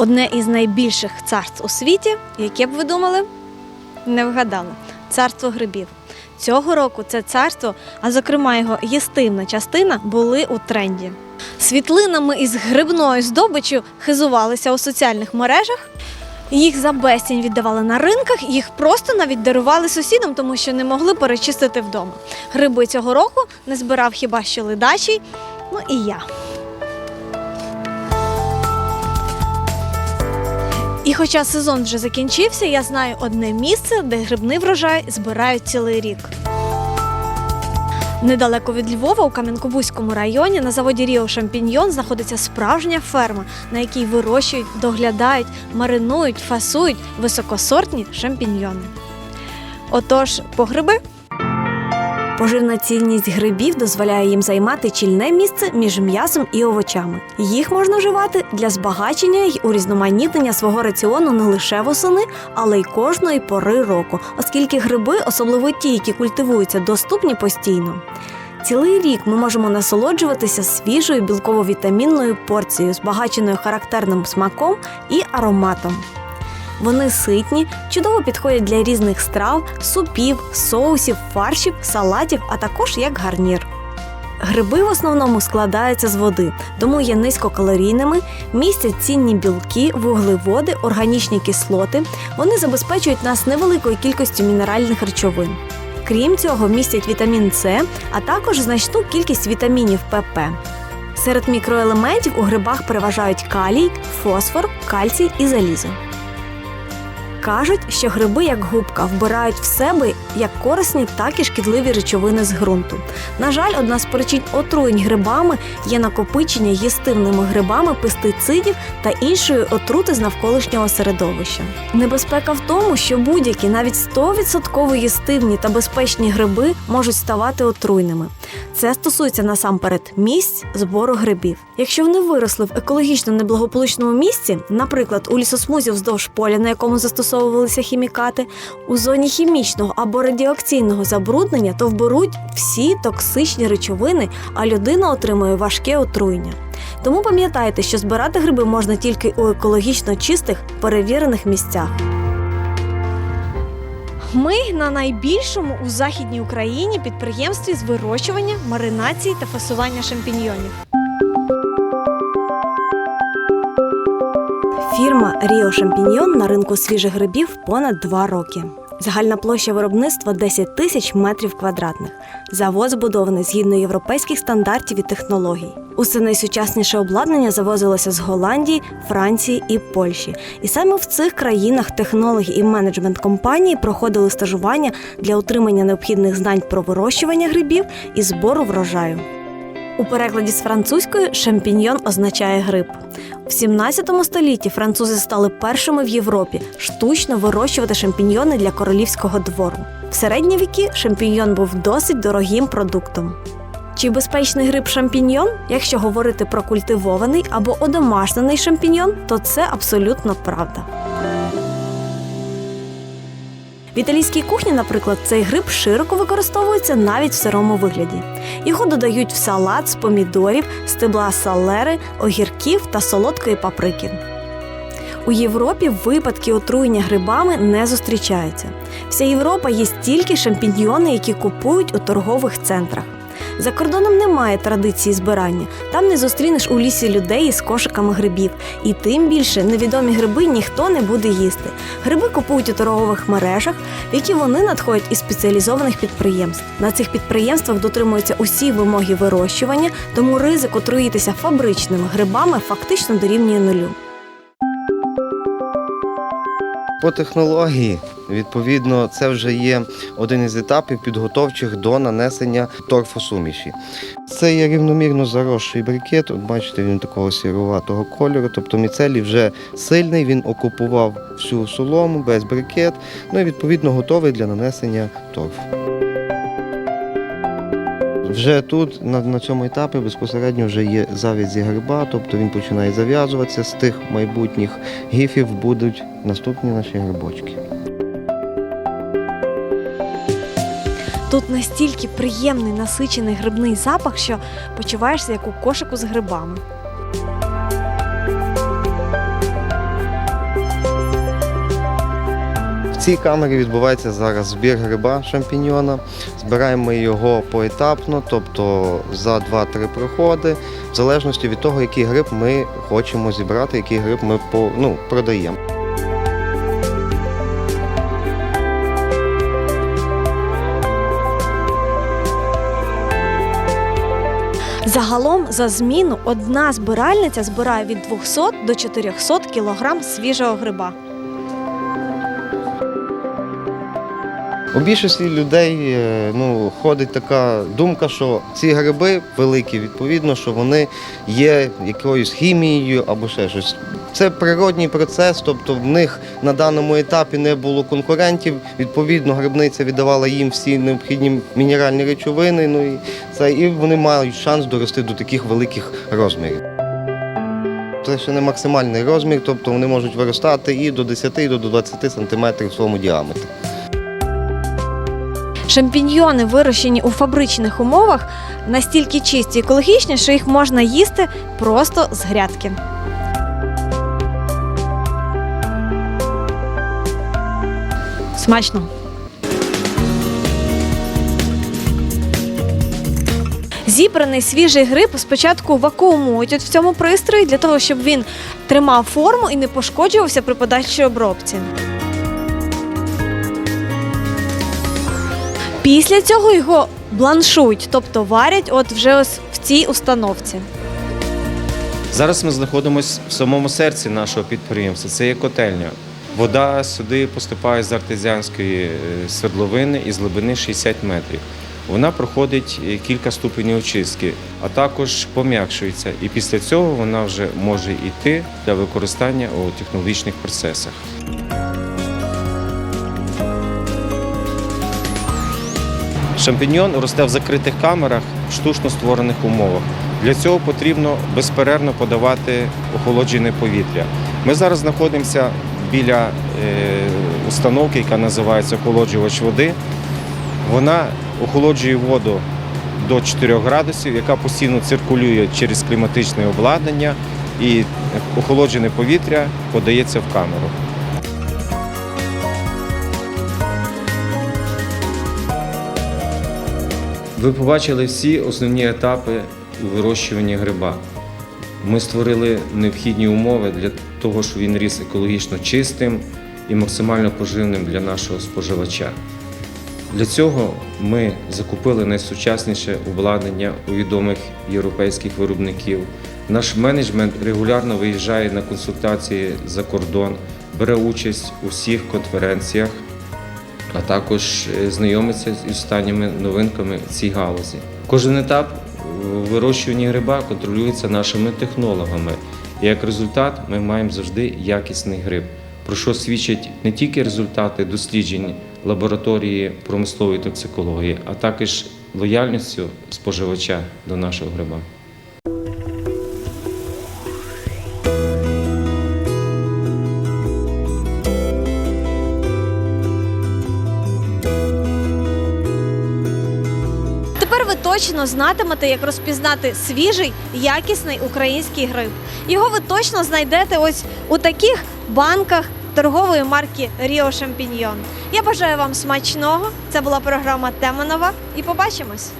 Одне із найбільших царств у світі, яке б ви думали? Не вгадали. Царство грибів. Цього року це царство, а зокрема його їстивна частина, були у тренді. Світлинами із грибною здобиччю хизувалися у соціальних мережах. Їх за безцінь віддавали на ринках, їх просто навіть дарували сусідам, тому що не могли перечистити вдома. Гриби цього року не збирав хіба що ледачий, ну і я. І хоча сезон вже закінчився, я знаю одне місце, де грибний врожай збирають цілий рік. Недалеко від Львова, у Кам'янко-Бузькому районі, на заводі Ріо Шампіньйон знаходиться справжня ферма, на якій вирощують, доглядають, маринують, фасують високосортні шампіньйони. Отож, по гриби. Поживна цінність грибів дозволяє їм займати чільне місце між м'ясом і овочами. Їх можна вживати для збагачення й урізноманітнення свого раціону не лише восени, але й кожної пори року, оскільки гриби, особливо ті, які культивуються, доступні постійно. Цілий рік ми можемо насолоджуватися свіжою білково-вітамінною порцією, збагаченою характерним смаком і ароматом. Вони ситні, чудово підходять для різних страв, супів, соусів, фаршів, салатів, а також як гарнір. Гриби в основному складаються з води, тому є низькокалорійними, містять цінні білки, вуглеводи, органічні кислоти. Вони забезпечують нас невеликою кількістю мінеральних речовин. Крім цього, містять вітамін С, а також значну кількість вітамінів ПП. Серед мікроелементів у грибах переважають калій, фосфор, кальцій і залізо. Кажуть, що гриби, як губка, вбирають в себе як корисні, так і шкідливі речовини з ґрунту. На жаль, одна з причин отруєнь грибами є накопичення їстивними грибами пестицидів та іншої отрути з навколишнього середовища. Небезпека в тому, що будь-які навіть 100% їстивні та безпечні гриби можуть ставати отруйними. Це стосується насамперед місць збору грибів. Якщо вони виросли в екологічно неблагополучному місці, наприклад, у лісосмузі вздовж поля, на якому застосовувалися хімікати, у зоні хімічного або радіоакційного забруднення, то вберуть всі токсичні речовини, а людина отримує важке отруєння. Тому пам'ятайте, що збирати гриби можна тільки у екологічно чистих, перевірених місцях. Ми на найбільшому у західній Україні підприємстві з вирощування, маринації та фасування шампіньйонів. Фірма Ріо Шампіньйон на ринку свіжих грибів понад два роки. Загальна площа виробництва 10 тисяч метрів квадратних. Завод збудований згідно європейських стандартів і технологій. Усе найсучасніше обладнання завозилося з Голландії, Франції і Польщі. І саме в цих країнах технологи і менеджмент компанії проходили стажування для отримання необхідних знань про вирощування грибів і збору врожаю. У перекладі з французької шампіньйон означає гриб. В 17 столітті французи стали першими в Європі штучно вирощувати шампіньйони для королівського двору. В середні віки шампіньйон був досить дорогим продуктом. Чи безпечний гриб шампіньйон? Якщо говорити про культивований або одомашнений шампіньйон, то це абсолютно правда. Італійській кухні, наприклад, цей гриб широко використовується навіть в сирому вигляді. Його додають в салат з помідорів, стебла салери, огірків та солодкої паприки. У Європі випадки отруєння грибами не зустрічаються. Вся Європа є тільки шампіньйони, які купують у торгових центрах. За кордоном немає традиції збирання. Там не зустрінеш у лісі людей із кошиками грибів, і тим більше невідомі гриби ніхто не буде їсти. Гриби купують у торгових мережах, в які вони надходять із спеціалізованих підприємств. На цих підприємствах дотримуються усі вимоги вирощування, тому ризик отруїтися фабричними грибами фактично дорівнює нулю. По технології, відповідно, це вже є один із етапів підготовчих до нанесення торфосуміші. Це є рівномірно заросший брикет. От бачите, він такого сіруватого кольору. Тобто міцелій вже сильний, він окупував всю солому без брикет, ну і відповідно готовий для нанесення торфу. Вже тут, на, на цьому етапі, безпосередньо вже є завязі гриба, тобто він починає зав'язуватися. З тих майбутніх гіфів будуть наступні наші грибочки. Тут настільки приємний насичений грибний запах, що почуваєшся як у кошику з грибами. В цій камері відбувається зараз збір гриба шампіньона. Збираємо його поетапно, тобто за 2-3 проходи, в залежності від того, який гриб ми хочемо зібрати, який гриб ми ну, продаємо. Загалом за зміну одна збиральниця збирає від 200 до 400 кг свіжого гриба. У більшості людей е, ну, ходить така думка, що ці гриби великі, відповідно, що вони є якоюсь хімією або ще щось. Це природній процес, тобто в них на даному етапі не було конкурентів. Відповідно, грибниця віддавала їм всі необхідні мінеральні речовини. Ну і це і вони мають шанс дорости до таких великих розмірів. Це ще не максимальний розмір, тобто вони можуть виростати і до 10, і до 20 сантиметрів в своєму діаметрі. Шампіньйони, вирощені у фабричних умовах, настільки чисті і екологічні, що їх можна їсти просто з грядки. Смачно. Зібраний свіжий гриб спочатку вакуумують от в цьому пристрої для того, щоб він тримав форму і не пошкоджувався при подальшій обробці. Після цього його бланшують, тобто варять от вже ось в цій установці. Зараз ми знаходимося в самому серці нашого підприємства. Це є котельня. Вода сюди поступає з артезіанської е, свердловини із глибини 60 метрів. Вона проходить е, кілька ступенів очистки, а також пом'якшується. І після цього вона вже може йти для використання у технологічних процесах. Шампіньйон росте в закритих камерах в штучно створених умовах. Для цього потрібно безперервно подавати охолоджене повітря. Ми зараз знаходимося біля е, установки, яка називається охолоджувач води. Вона охолоджує воду до 4 градусів, яка постійно циркулює через кліматичне обладнання, і охолоджене повітря подається в камеру. Ви побачили всі основні етапи у вирощуванні гриба. Ми створили необхідні умови для того, щоб він ріс екологічно чистим і максимально поживним для нашого споживача. Для цього ми закупили найсучасніше обладнання у відомих європейських виробників. Наш менеджмент регулярно виїжджає на консультації за кордон, бере участь у всіх конференціях, а також е, знайомиться з останніми новинками в цій галузі. Кожен етап у вирощуванні гриба контролюється нашими технологами. І як результат ми маємо завжди якісний гриб, про що свідчать не тільки результати досліджень лабораторії промислової токсикології, а також лояльністю споживача до нашого гриба. Ви точно знатимете, як розпізнати свіжий, якісний український гриб. Його ви точно знайдете ось у таких банках торгової марки Ріо Шампіньйон. Я бажаю вам смачного. Це була програма Теманова. І побачимось.